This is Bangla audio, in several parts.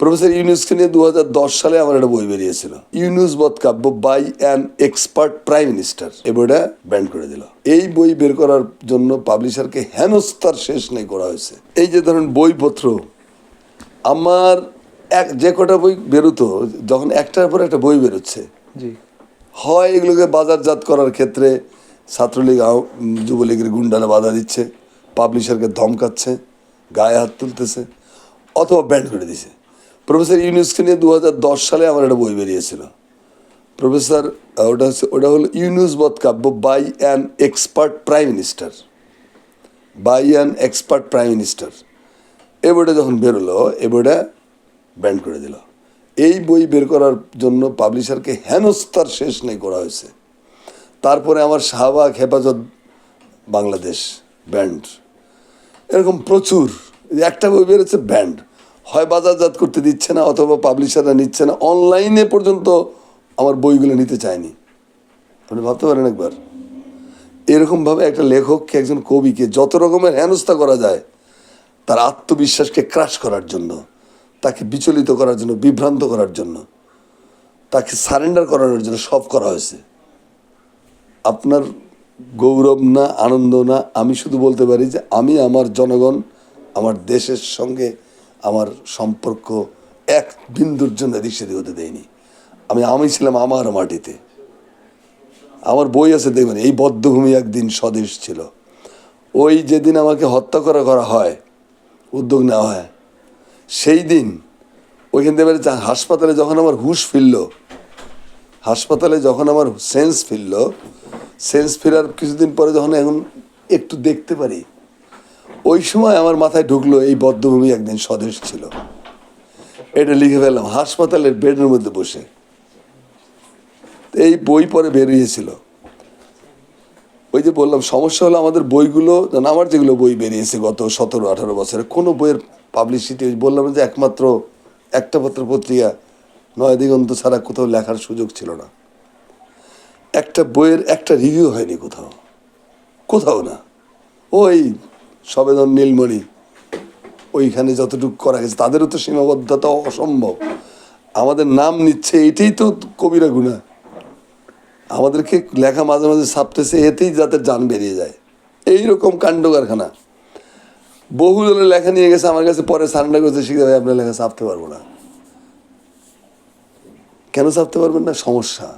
প্রফেসর ইউনুসকে নিয়ে দু হাজার দশ সালে আমার একটা বই বেরিয়েছিল। Yunus Badh Kabya by an expert prime minister. এই বইটা ব্যান্ড করে দিল। এই বই বের করার জন্য পাবলিশারকে হেনস্থার শেষ নেই করা হয়েছে। এই যে ধরেন বইপত্র আমার এক যে কটা বই বেরোতো যখন একটার পর একটা বই বেরোচ্ছে হয় এগুলোকে বাজারজাত করার ক্ষেত্রে ছাত্রলীগ যুবলীগের গুন্ডারা বাধা দিচ্ছে পাবলিশারকে ধমকাচ্ছে গায়ে হাত তুলতেছে অথবা ব্যান্ড করে দিছে। প্রফেসর ইউনুসকে নিয়ে দু হাজার দশ সালে আমার একটা বই বেরিয়েছিল। প্রফেসর ওটা হচ্ছে ওটা হলো Yunus Badh Kabya by an expert prime minister. By an expert prime minister. এ বইটা যখন বেরোলো, এ বইটা ব্যান্ড করে দিল। এই বই বের করার জন্য পাবলিশারকে হেনস্থার শেষ নেই করা হয়েছে। তারপরে আমার শাহবাগ হেফাজত বাংলাদেশ ব্যান্ড। এরকম প্রচুর। একটা বই বেরোচ্ছে ব্যান্ড। হয় বাজারজাত করতে দিচ্ছে না অথবা পাবলিশাররা নিচ্ছে না। অনলাইনে পর্যন্ত আমার বইগুলো নিতে চায়নি। আপনি ভাবতে পারেন একবার। এরকমভাবে একটা লেখককে, একজন কবিকে যত রকমের হেনস্থা করা যায়, তার আত্মবিশ্বাসকে ক্রাশ করার জন্য, তাকে বিচলিত করার জন্য, বিভ্রান্ত করার জন্য, তাকে সারেন্ডার করানোর জন্য সব করা হয়েছে। আপনার গৌরব না, আনন্দ না, আমি শুধু বলতে পারি যে আমি, আমার জনগণ, আমার দেশের সঙ্গে আমার সম্পর্ক এক বিন্দুর জন্য এদিক সেদিক হতে দেয়নি। আমি আমি ছিলাম আমার মাটিতে। আমার বই আছে দেখবেন, এই বদ্ধভূমি একদিন স্বদেশ ছিল। ওই যেদিন আমাকে হত্যা করা করা হয়, উদ্যোগ নেওয়া হয়, সেই দিন ওইখান থেকে হাসপাতালে যখন আমার হুশ ফিরল, হাসপাতালে যখন আমার সেন্স ফিরল, সেন্স ফেরার কিছুদিন পরে যখন এখন একটু দেখতে পারি ওই সময় আমার মাথায় ঢুকলো এই বদ্ধভূমি একদিন স্বদেশ ছিল। এটা লিখে ফেললাম, হাসপাতালের বেডের মধ্যে বসে। এই বই পরে বেরিয়েছিল ওই যে বললাম, সমস্যা হলো আমাদের বইগুলো আমার যেগুলো বই বেরিয়েছে গত সতেরো, আঠারো বছরে, কোনো বইয়ের পাবলিসিটি বললাম যে একমাত্র, একটা পত্র পত্রিকা, নয় দিগন্ত ছাড়া কোথাও লেখার সুযোগ ছিল না। একটা বইয়ের একটা রিভিউ হয়নি কোথাও। কোথাও না। ওই সবেদন নীলমণি, ওইখানে যতটুকু করা গেছে, তাদেরও তো সীমাবদ্ধতা অসম্ভব। আমাদের নাম নিচ্ছে, এটাই তো কবিরা গুণা। আমাদেরকে লেখা মাঝে মাঝে ছাপতেছে, এতেই যাতে যান বেরিয়ে যায়। এই রকম কাণ্ড কারখানা বহু জনের লেখা নিয়ে গেছে, আমার কাছে পরে সারেন্ডার করতে শিখে ভাই, আপনার লেখা ছাপতে পারব না। কেন ছাপতে পারবেন না? সমস্যা।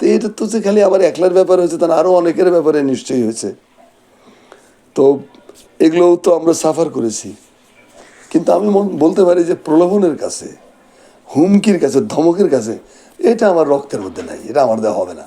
তো এটা তো যে খালি আমার একলার ব্যাপার হয়েছে, তার আরও অনেকের ব্যাপারে নিশ্চয়ই হয়েছে। তো এগুলোও তো আমরা সাফার করেছি। কিন্তু আমি বলতে পারি যে প্রলোভনের কাছে, হুমকির কাছে, ধমকের কাছে, এটা আমার রক্তের মধ্যে নাই, এটা আমার দেওয়া হবে না।